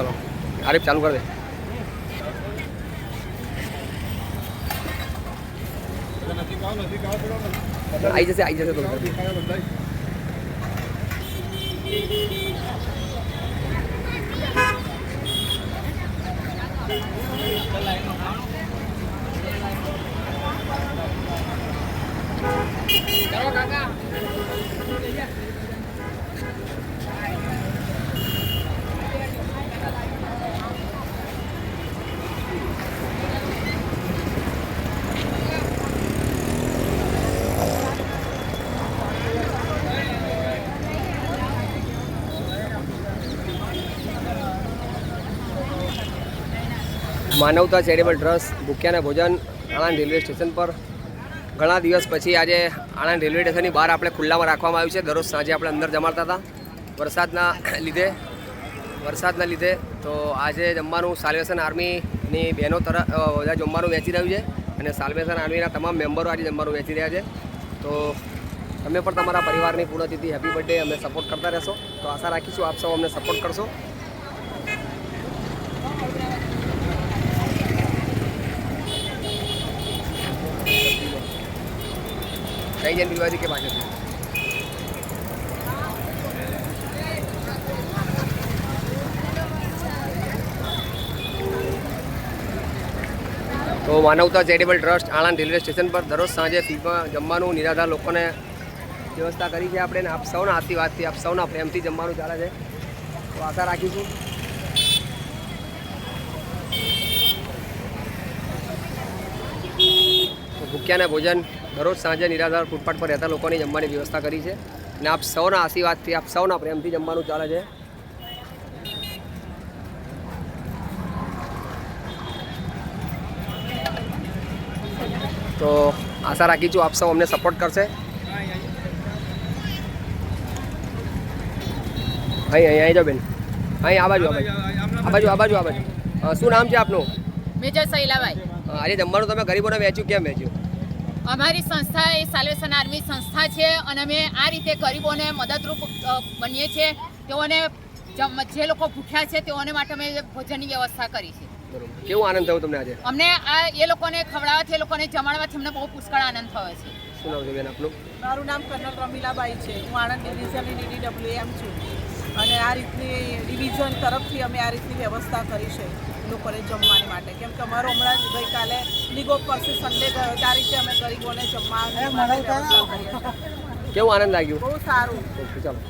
આરીફ ચાલુ કરી દે. આવી જશે આવી જશે તો માનવતા ચેરિટેબલ ટ્રસ્ટ ભૂખ્યાના ભોજન આણંદ રેલવે સ્ટેશન પર. ઘણા દિવસ પછી આજે આણંદ રેલવે સ્ટેશનની બહાર આપણે ખુલ્લામાં રાખવામાં આવ્યું છે. દરરોજ સાંજે આપણે અંદર જમાડતા હતા. વરસાદના લીધે વરસાદના લીધે તો આજે જમવાનું સાલ્વેશન આર્મીની બહેનો તરફ જમવાનું વેચી રહ્યું છે અને સાલ્વેશન આર્મીના તમામ મેમ્બરો આજે જમવાનું વેચી રહ્યા છે. તો તમે પણ તમારા પરિવારની પૂર્ણતિથિ હેપી બર્થડે અમે સપોર્ટ કરતા રહેશો. તો આશા રાખીશું આપ સૌ અમને સપોર્ટ કરશો. જન દિવાળી કે પાછળ તો Manavta charitable trust Anand railway station પર દરરોજ સાંજે ફીમાં જમવાનું નિરાધાર લોકોને વ્યવસ્થા કરી છે આપણે આપ સૌના આશીર્વાદથી આપ સૌના પ્રેમથી જમવાનું ચાલે છે તો આશા રાખીશું ભૂખ્યાને ભોજન દરરોજ સાંજે નિરાધાર ફૂટપાથ પર રહેતા લોકોની જમવાની વ્યવસ્થા કરી છે અને આપ સૌના આશીર્વાદથી આપ સૌના પ્રેમથી જમવાનું ચાલે છે. તો આશા રાખી છું આપ સૌ અમને સપોર્ટ કરશે. અહીં અહીં આવી જાઓ બેન. અહીં આ બાજુ આ બાજુ. આ બાજુ આ બાજુ શું નામ છે આપનું? મેજર શૈલાભાઈ આજે જમવાનું તમે ગરીબોને વેચ્યું કેમ વેચ્યું અમારી સંસ્થા એ સાલ્વેશન આર્મી સંસ્થા છે અને અમે આ રીતે ગરીબોને મદદરૂપ બનીએ છીએ. તેઓને જે લોકો ભૂખ્યા છે તેઓને માટે અમે ભોજનની વ્યવસ્થા કરી છે. કેવો આનંદ થયો તમને આજે? અમને આ એ લોકોને ખવડાવવાથી એ લોકોને જમાડવાથી અમને બહુ પુષ્કળ આનંદ થયો છે. શું નામ છે બેન આપનું? મારું નામ કર્નલ રમીલાબાઈ છે. હું આણંદ ડિવિઝનની ડીડીડબ્લ્યુએમ છું. અને આ રીતની ડિવિઝન તરફથી અમે આ રીતની વ્યવસ્થા કરી છે લોકોને જમવાની માટે. કેમ કે અમારો હમણાં જ ગઈકાલે લીગ ઓફ પરસે સન્ડે ગયો ત્યાં રીતે અમે ગરીબોને વ્યવસ્થા કેવું આનંદ લાગ્યું? બહુ સારું. ચાલો.